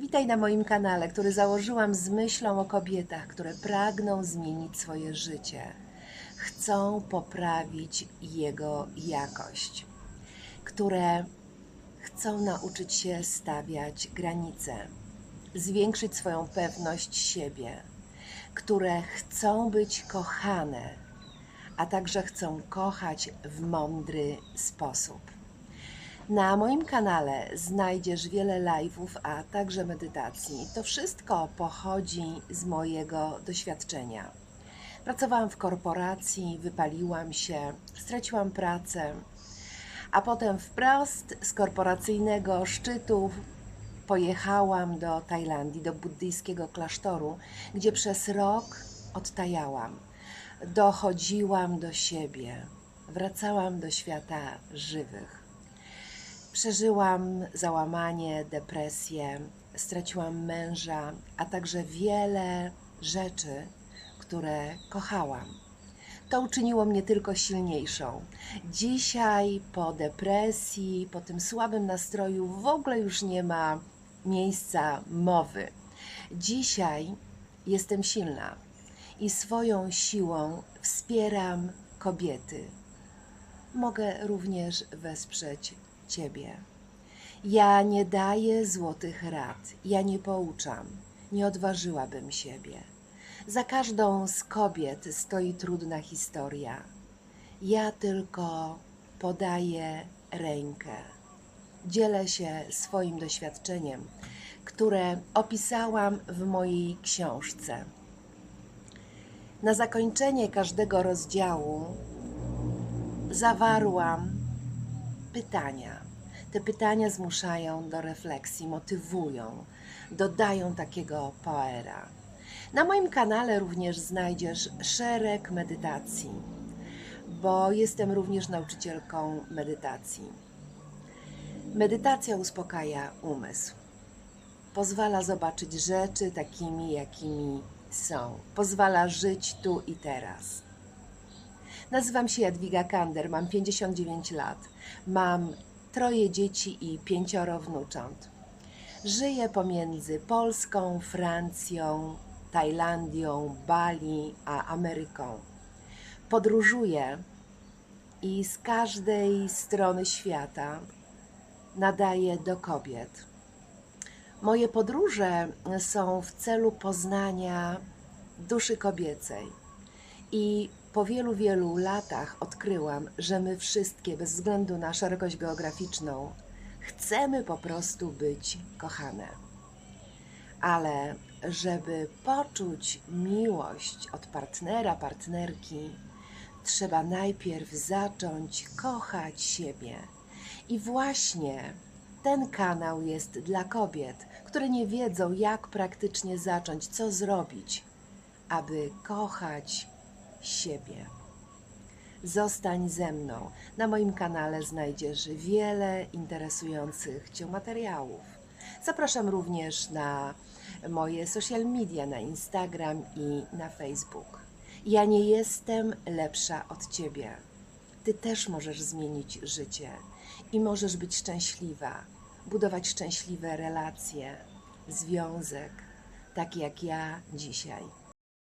Witaj na moim kanale, który założyłam z myślą o kobietach, które pragną zmienić swoje życie. Chcą poprawić jego jakość, które chcą nauczyć się stawiać granice, zwiększyć swoją pewność siebie, które chcą być kochane, a także chcą kochać w mądry sposób. Na moim kanale znajdziesz wiele live'ów, a także medytacji. To wszystko pochodzi z mojego doświadczenia. Pracowałam w korporacji, wypaliłam się, straciłam pracę, a potem wprost z korporacyjnego szczytu pojechałam do Tajlandii, do buddyjskiego klasztoru, gdzie przez rok odtajałam. Dochodziłam do siebie, wracałam do świata żywych. Przeżyłam załamanie, depresję, straciłam męża, a także wiele rzeczy, które kochałam. To uczyniło mnie tylko silniejszą. Dzisiaj, po depresji, po tym słabym nastroju, w ogóle już nie ma miejsca mowy. Dzisiaj jestem silna i swoją siłą wspieram kobiety. Mogę również wesprzeć Ciebie. Ja nie daję złotych rad, ja nie pouczam, nie odważyłabym siebie. Za każdą z kobiet stoi trudna historia. Ja tylko podaję rękę. Dzielę się swoim doświadczeniem, które opisałam w mojej książce. Na zakończenie każdego rozdziału zawarłam pytania. Te pytania zmuszają do refleksji, motywują, dodają takiego poera. Na moim kanale również znajdziesz szereg medytacji, bo jestem również nauczycielką medytacji. Medytacja uspokaja umysł. Pozwala zobaczyć rzeczy takimi, jakimi są. Pozwala żyć tu i teraz. Nazywam się Jadwiga Kander, mam 59 lat. Mam troje dzieci i pięcioro wnucząt. Żyję pomiędzy Polską, Francją, Tajlandią, Bali a Ameryką. Podróżuję i z każdej strony świata nadaję do kobiet. Moje podróże są w celu poznania duszy kobiecej i po wielu, wielu latach odkryłam, że my wszystkie, bez względu na szerokość geograficzną, chcemy po prostu być kochane. Ale żeby poczuć miłość od partnera, partnerki, trzeba najpierw zacząć kochać siebie. I właśnie ten kanał jest dla kobiet, które nie wiedzą, jak praktycznie zacząć, co zrobić, aby kochać siebie. Zostań ze mną. Na moim kanale znajdziesz wiele interesujących Cię materiałów. Zapraszam również na moje social media, na Instagram i na Facebook. Ja nie jestem lepsza od Ciebie. Ty też możesz zmienić życie i możesz być szczęśliwa, budować szczęśliwe relacje, związek, tak jak ja dzisiaj.